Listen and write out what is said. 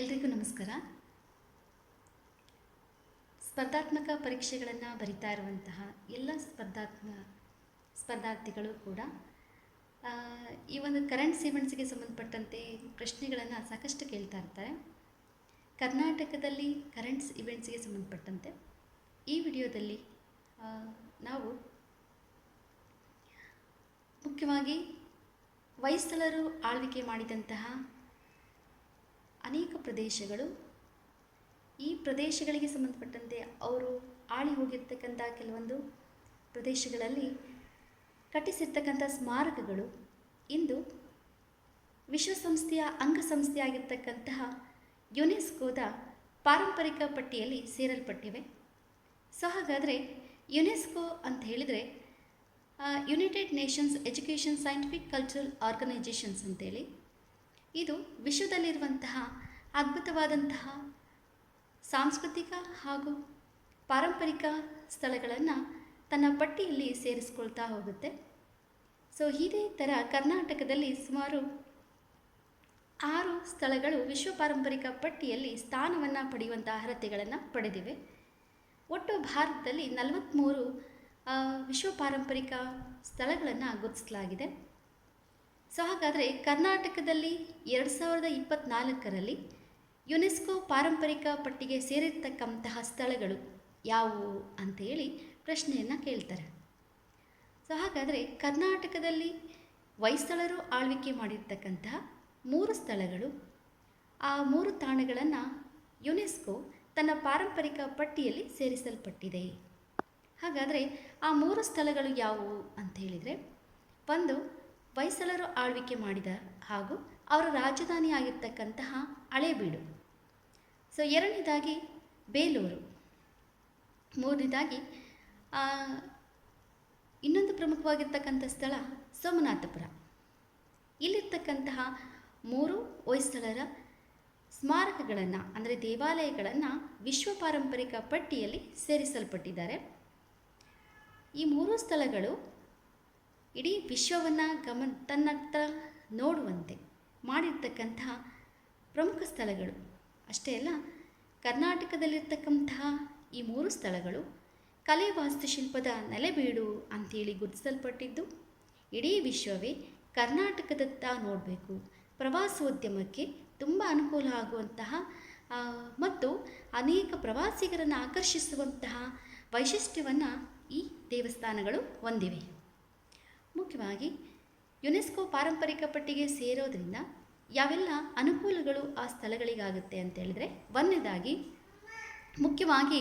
ಎಲ್ರಿಗೂ ನಮಸ್ಕಾರ. ಸ್ಪರ್ಧಾತ್ಮಕ ಪರೀಕ್ಷೆಗಳನ್ನು ಬರಿತಾ ಇರುವಂತಹ ಎಲ್ಲ ಸ್ಪರ್ಧಾತ್ಮ ಸ್ಪರ್ಧಾರ್ಥಿಗಳು ಕೂಡ ಈ ಒಂದು ಕರೆಂಟ್ ಸೀಮೆಂಟ್ಸ್ಗೆ ಸಂಬಂಧಪಟ್ಟಂತೆ ಪ್ರಶ್ನೆಗಳನ್ನು ಸಾಕಷ್ಟು ಕೇಳ್ತಾ ಇರ್ತಾರೆ. ಕರ್ನಾಟಕದಲ್ಲಿ ಕರೆಂಟ್ಸ್ ಇವೆಂಟ್ಸ್ಗೆ ಸಂಬಂಧಪಟ್ಟಂತೆ ಈ ವಿಡಿಯೋದಲ್ಲಿ ನಾವು ಮುಖ್ಯವಾಗಿ ಹೊಯ್ಸಳರು ಆಳ್ವಿಕೆ ಮಾಡಿದಂತಹ ಅನೇಕ ಪ್ರದೇಶಗಳು. ಈ ಪ್ರದೇಶಗಳಿಗೆ ಸಂಬಂಧಪಟ್ಟಂತೆ ಅವರು ಆಳಿ ಹೋಗಿರ್ತಕ್ಕಂಥ ಕೆಲವೊಂದು ಪ್ರದೇಶಗಳಲ್ಲಿ ಕಟ್ಟಿಸಿರ್ತಕ್ಕಂಥ ಸ್ಮಾರಕಗಳು. ಇಂದು ವಿಶ್ವಸಂಸ್ಥೆಯ ಅಂಗಸಂಸ್ಥೆಯಾಗಿರ್ತಕ್ಕಂತಹ ಯುನೆಸ್ಕೋದ ಪಾರಂಪರಿಕ ಪಟ್ಟಿಯಲ್ಲಿ ಸೇರಲ್ಪಟ್ಟಿವೆ. ಸೊ, ಹಾಗಾದರೆ ಯುನೆಸ್ಕೋ ಅಂತ ಹೇಳಿದರೆ united nations education scientific cultural organisations ಅಂತೇಳಿ ಇದು ವಿಶ್ವದಲ್ಲಿರುವಂತಹ ಅದ್ಭುತವಾದಂತಹ ಸಾಂಸ್ಕೃತಿಕ ಹಾಗೂ ಪಾರಂಪರಿಕ ಸ್ಥಳಗಳನ್ನು ತನ್ನ ಪಟ್ಟಿಯಲ್ಲಿ ಸೇರಿಸ್ಕೊಳ್ತಾ ಹೋಗುತ್ತೆ. ಸೊ ಇದೇ ಥರ ಕರ್ನಾಟಕದಲ್ಲಿ ಸುಮಾರು ಆರು ಸ್ಥಳಗಳು ವಿಶ್ವ ಪಾರಂಪರಿಕ ಪಟ್ಟಿಯಲ್ಲಿ ಸ್ಥಾನವನ್ನು ಪಡೆಯುವಂಥ ಅರ್ಹತೆಗಳನ್ನು ಪಡೆದಿವೆ. ಒಟ್ಟು ಭಾರತದಲ್ಲಿ ನಲವತ್ತ್ಮೂರು ವಿಶ್ವ ಪಾರಂಪರಿಕ ಸ್ಥಳಗಳನ್ನು ಗುರುತಿಸಲಾಗಿದೆ. ಸೊ ಹಾಗಾದರೆ ಕರ್ನಾಟಕದಲ್ಲಿ ಎರಡು ಸಾವಿರದ ಇಪ್ಪತ್ನಾಲ್ಕರಲ್ಲಿ ಯುನೆಸ್ಕೋ ಪಾರಂಪರಿಕ ಪಟ್ಟಿಗೆ ಸೇರಿರ್ತಕ್ಕಂತಹ ಸ್ಥಳಗಳು ಯಾವುವು ಅಂತೇಳಿ ಪ್ರಶ್ನೆಯನ್ನು ಕೇಳ್ತಾರೆ. ಸೊ ಹಾಗಾದರೆ ಕರ್ನಾಟಕದಲ್ಲಿ ಹೊಯ್ಸಳರು ಆಳ್ವಿಕೆ ಮಾಡಿರ್ತಕ್ಕಂತಹ ಮೂರು ಸ್ಥಳಗಳು, ಆ ಮೂರು ತಾಣಗಳನ್ನು ಯುನೆಸ್ಕೋ ತನ್ನ ಪಾರಂಪರಿಕ ಪಟ್ಟಿಯಲ್ಲಿ ಸೇರಿಸಲ್ಪಟ್ಟಿದೆ. ಹಾಗಾದರೆ ಆ ಮೂರು ಸ್ಥಳಗಳು ಯಾವುವು ಅಂತ ಹೇಳಿದರೆ, ಒಂದು ಹೊಯ್ಸಳರು ಆಳ್ವಿಕೆ ಮಾಡಿದ ಹಾಗೂ ಅವರ ರಾಜಧಾನಿಯಾಗಿರ್ತಕ್ಕಂತಹ ಹಳೇಬೀಡು. ಸೊ ಎರಡನೇದಾಗಿ ಬೇಲೂರು. ಮೂರನೇದಾಗಿ ಇನ್ನೊಂದು ಪ್ರಮುಖವಾಗಿರ್ತಕ್ಕಂಥ ಸ್ಥಳ ಸೋಮನಾಥಪುರ. ಇಲ್ಲಿರ್ತಕ್ಕಂತಹ ಮೂರು ಹೊಯ್ಸಳರ ಸ್ಮಾರಕಗಳನ್ನು, ಅಂದರೆ ದೇವಾಲಯಗಳನ್ನು ವಿಶ್ವ ಪಾರಂಪರಿಕ ಪಟ್ಟಿಯಲ್ಲಿ ಸೇರಿಸಲ್ಪಟ್ಟಿದ್ದಾರೆ. ಈ ಮೂರು ಸ್ಥಳಗಳು ಇಡೀ ವಿಶ್ವವನ್ನು ಗಮನ ತನ್ನತ್ತ ನೋಡುವಂತೆ ಮಾಡಿರ್ತಕ್ಕಂತಹ ಪ್ರಮುಖ ಸ್ಥಳಗಳು. ಅಷ್ಟೇ ಅಲ್ಲ, ಕರ್ನಾಟಕದಲ್ಲಿರ್ತಕ್ಕಂತಹ ಈ ಮೂರು ಸ್ಥಳಗಳು ಕಲೆ ವಾಸ್ತುಶಿಲ್ಪದ ನೆಲೆಬೀಡು ಅಂತೇಳಿ ಗುರುತಿಸಲ್ಪಟ್ಟಿದ್ದು, ಇಡೀ ವಿಶ್ವವೇ ಕರ್ನಾಟಕದತ್ತ ನೋಡಬೇಕು. ಪ್ರವಾಸೋದ್ಯಮಕ್ಕೆ ತುಂಬ ಅನುಕೂಲ ಆಗುವಂತಹ ಮತ್ತು ಅನೇಕ ಪ್ರವಾಸಿಗರನ್ನು ಆಕರ್ಷಿಸುವಂತಹ ವೈಶಿಷ್ಟ್ಯವನ್ನು ಈ ದೇವಸ್ಥಾನಗಳು ಹೊಂದಿವೆ. ಮುಖ್ಯವಾಗಿ ಯುನೆಸ್ಕೋ ಪಾರಂಪರಿಕ ಪಟ್ಟಿಗೆ ಸೇರೋದ್ರಿಂದ ಯಾವೆಲ್ಲ ಅನುಕೂಲಗಳು ಆ ಸ್ಥಳಗಳಿಗಾಗುತ್ತೆ ಅಂತ ಹೇಳಿದ್ರೆ ಒಂದನೇದಾಗಿ ಮುಖ್ಯವಾಗಿ